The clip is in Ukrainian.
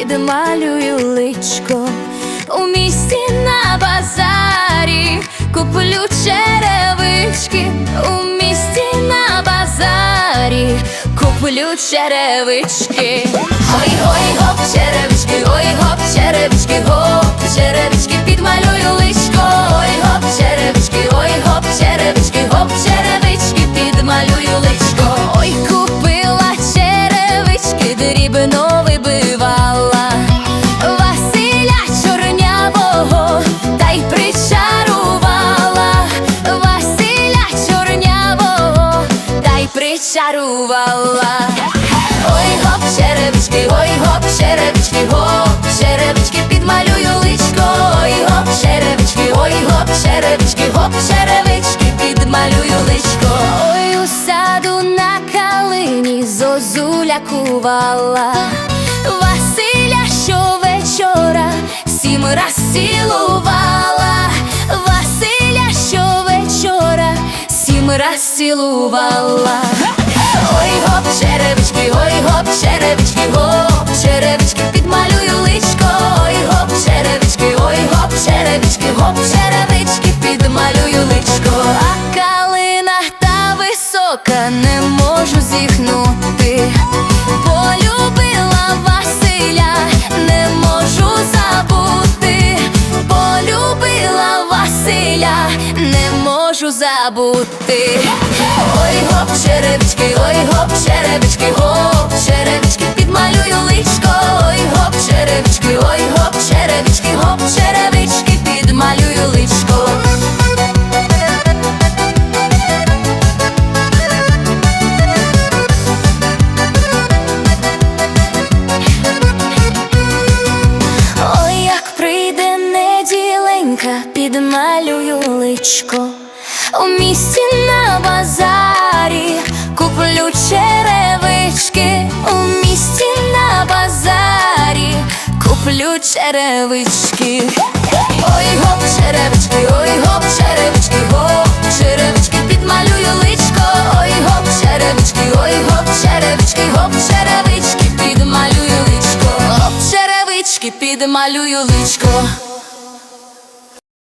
підмалюю личко у місті на базарі, куплю черевички у місті на базарі, куплю черевички. Ой, ой, гоп, черевички, ой, гоп, й причарувала. Ой, гоп, черевички, ой, гоп, черевички, гоп, черевички, підмалюю личко, ой, гоп, черевички, ой, гоп, черевички, гоп, черевички, підмалюю личко. Ой, у саду на калині зозуля кувала. Василя щовечора сім раз цілувала, Василя щовечора сім раз цілувала. Можу забути. Ой, гоп, черевички, ой, гоп, черевички, гоп, черевички, підмалюю личко, ой, гоп, черевички, ой, гоп, черевички, гоп, черевички, підмалюю личко. Ой, як прийде неділенька, підмалюю личко у місті на базарі, куплю черевички, у місті на базарі, куплю черевички, ой гоп, черевички, ой гоп, черевички, гоп, черевички, підмалюю личко, ой гоп, черевички, ой гоп, черевички, гоп, черевички, підмалюю личко, гоп, черевички, підмалюю личко.